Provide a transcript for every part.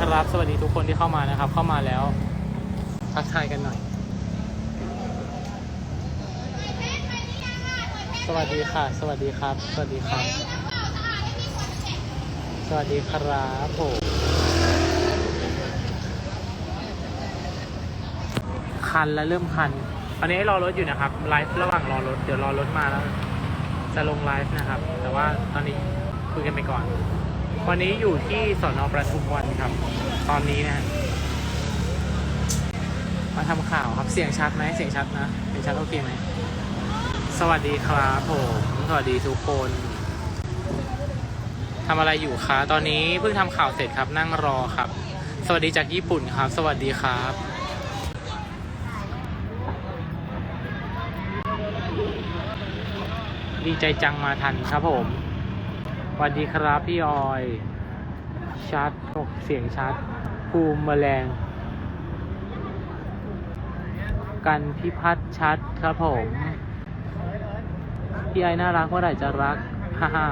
ครับ สวัสดีทุกคนที่เข้ามานะครับ เข้ามาแล้วทักทายกันหน่อย สวัสดีค่ะ สวัสดีครับ สวัสดีครับ สวัสดีครับผมคันแล้วเริ่มคันตอนนี้รอรถอยู่นะครับไลฟ์ระหว่างรอรถ เดี๋ยวรอรถมาแล้ว จะลงไลฟ์นะครับ แต่ว่าตอนนี้คุยกันไปก่อน วันนี้อยู่ที่สอนอประทุมวันครับ ตอนนี้นะ มาทำข่าวครับเสียงชัดไหมเสียงชัดนะเสียงชัดโอเคไหมสวัสดีครับผมสวัสดีทุกคนทำอะไรอยู่คะตอนนี้เพิ่งทำข่าวเสร็จครับนั่งรอครับ สวัสดีจากญี่ปุ่นครับ สวัสดีครับดีใจจังมาทันครับผม วัสดีครับพี่ออย ชัดตกเสียงชัด ภูมิแมลง กันพิพัฒน์ชัดครับผม พี่ไอน่ารักเมื่อไหร่จะรัก ฮ่าฮ่า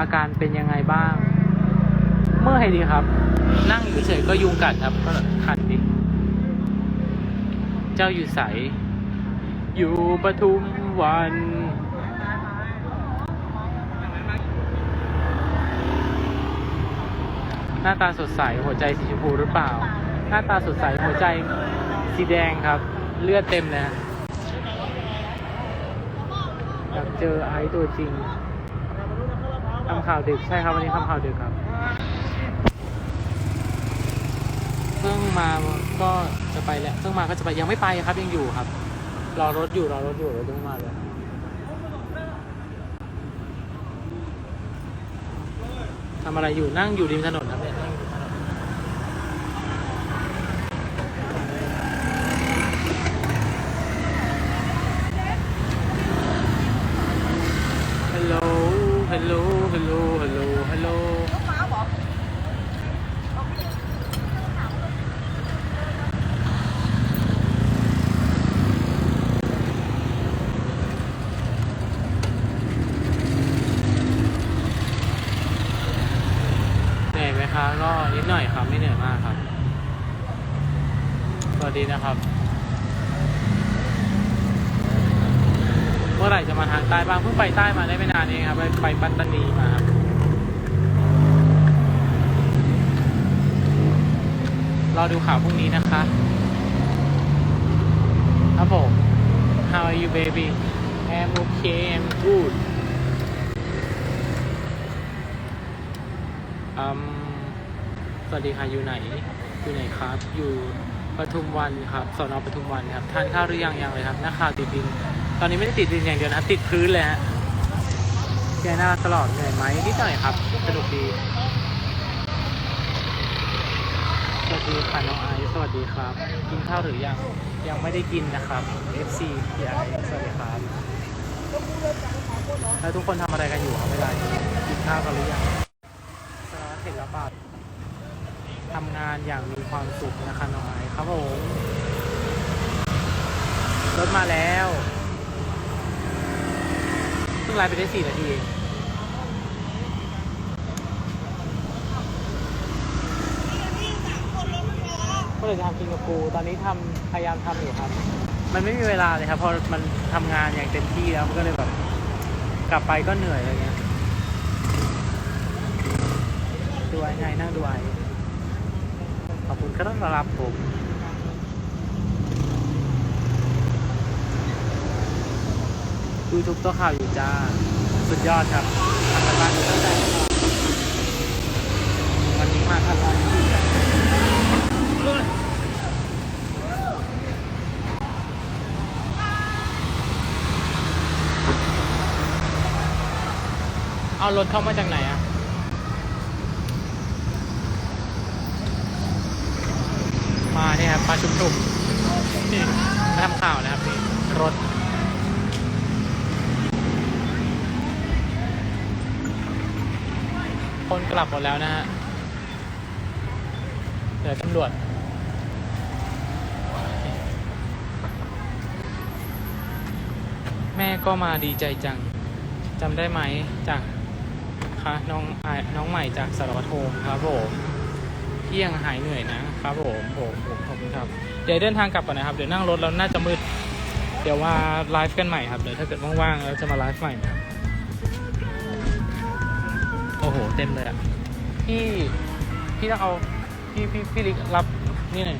อาการเป็นยังไงบ้าง เมื่อยดีครับ นั่งอยู่เฉยก็ยุงกัดครับ ก็คันดิ เจ้าอยู่ใส อยู่ปทุมวัน หน้าตาสดใสหัวใจสีชมพูหรือเปล่า หน้าตาสดใสหัวใจสีแดงครับ เลือดเต็มเลยฮะอยากเจอไอซ์ตัวจริงทำข่าวดึกใช่ครับวันนี้ทำข่าวดึกครับเพิ่งมาก็จะไปแล้วเพิ่งมาก็จะไปยังไม่ไปครับยังอยู่ครับ รอรถอยู่รอรถอยู่รถยังไม่มาเลยทำอะไรอยู่นั่งอยู่ริมถนนครับเนี่ยนั่งอยู่ริมถนนฮัลโหลฮัลโหลฮัลโหลฮัลโหลฮัลโหลเหนื่อย ไหมครับก็นิดหน่อยครับไม่เหนื่อยมากครับ สวัสดีนะครับ เมื่อไหร่จะมาทางใต้บ้างเพิ่งไปใต้มาได้ไม่นานเองครับ ไปไปปัตตานีมาครับรอดูข่าวพรุ่งนี้นะคะ ครับผม How are you baby I'm okay I'm good อืม สวัสดีค่ะอยู่ไหนอยู่ไหนครับ อยู่ปทุมวันครับสอนอปทุมวันครับทานข้าวหรือยังยังเลยครับนักข่าวติดดิน ตอนนี้ไม่ได้ติดดินอย่างเดียวนะติดพื้นเลยฮะแกหน่าตลอดเหนื่อยไหมนิดหน่อยครับสนุกดีสวัสดีค่ะน้องไอซ์สวัสดีครับ กินข้าวหรือยังยังไม่ได้กินนะครับ FC พี่ไอซ์สวัสดีครับแล้วทุกคนทำอะไรกันอยู่ครับเวลากินข้าวกันหรือยังสารเสร็จแล้วป่ะ ทำงานอย่างมีความสุขนะคะน้องไอ้ครับผมรถมาแล้วเพิ่งไลฟ์ไปได้สี่นาทีเองก็เลยจะทำกินกับปูตอนนี้ทำพยายามทำอยู่ครับ มันไม่มีเวลาเลยครับพราะมันทำงานอย่างเต็มที่แล้วมันก็เลยแบบกลับไปก็เหนื่อยอะไรเงี้ยดูไอ้ไงนั่งดูไอ้ ขอบคุณครับสำหรับผมดูทุกตัวข่าวอยู่จ้า สุดยอดครับทำกันบ้านอยู่ตั้งแต่วันนี้มาทันวันที่เอารถเข้ามาจากไหนอะ มาเนี่ยครับมาชุมนุมนี่มาทำข่าวนะครับนี่รถคนกลับหมดแล้วนะฮะเหลือตำรวจแม่ก็มาดีใจจังจำได้ไหมจากคะน้องอายน้องใหม่จากสารวัตรโทมครับผม พี่ยังหายเหนื่อยนะครับผมผมผมขอบคุณครับ เดี๋ยวเดินทางกลับก่อนนะครับ เดี๋ยวนั่งรถแล้วน่าจะมืด เดี๋ยวมาไลฟ์กันใหม่ครับเดี๋ยวถ้าเกิดว่างๆเราจะมาไลฟ์ใหม่นะครับโอ้โห เต็มเลยอะ พี่พี่ต้องเอาพี่พี่พี่ลิกรับนี่หน่อย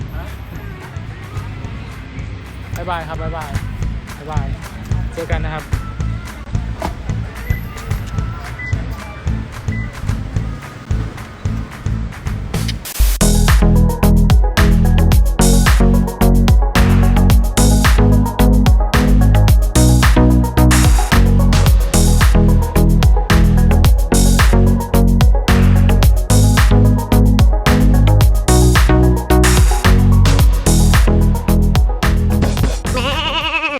บายบายครับบายบายบายบาย เจอกันนะครับ